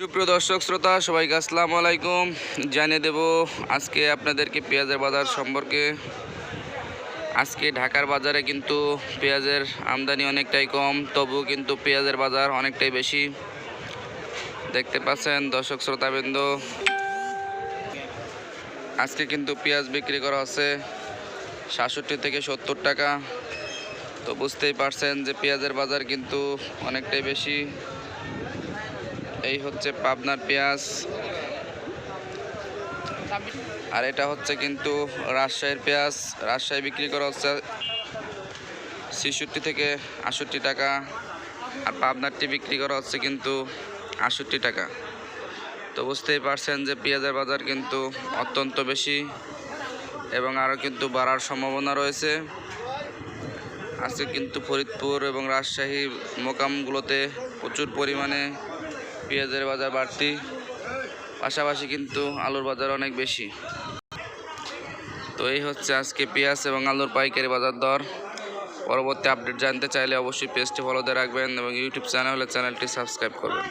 সুপ্রিয় দর্শক, শ্রোতা, সবাইকে আসসালামু আলাইকুম। জানিয়ে দেব আজকে আপনাদেরকে পেঁয়াজের বাজার সম্পর্কে। আজকে ঢাকার বাজারে কিন্তু পেঁয়াজের আমদানি অনেকটাই কম তবু কিন্তু পেঁয়াজের বাজার অনেকটাই বেশি। দেখতে পাচ্ছেন দর্শক, শ্রোতাবৃন্দ, আজকে কিন্তু পেঁয়াজ বিক্রি করা হচ্ছে সাতষট্টি থেকে সত্তর টাকা। তো বুঝতেই পারছেন যে পেঁয়াজের বাজার কিন্তু অনেকটাই বেশি। এই হচ্ছে পাবনার পেঁয়াজ। আর এটা হচ্ছে কিন্তু রাজশাহীর পেঁয়াজ। রাজশাহী বিক্রি করা হচ্ছে ছেষট্টি থেকে আষট্টি টাকা। আর পাবনারটি বিক্রি করা হচ্ছে কিন্তু আষট্টি টাকা। তো বুঝতেই পারছেন যে পেঁয়াজের বাজার কিন্তু অত্যন্ত বেশি এবং আরও কিন্তু বাড়ার সম্ভাবনা রয়েছে। আজকে কিন্তু ফরিদপুর এবং রাজশাহী মোকামগুলোতে প্রচুর পরিমাণে পেঁয়াজের বাজার বাড়তি, পাশাপাশি কিন্তু আলুর বাজার অনেক বেশি। তো এই হচ্ছে আজকে পেঁয়াজ এবং আলুর পাইকারি বাজার দর। পরবর্তী আপডেট জানতে চাইলে অবশ্যই পেজটি ফলোতে রাখবেন এবং ইউটিউব চ্যানেল হলে চ্যানেলটি সাবস্ক্রাইব করবেন।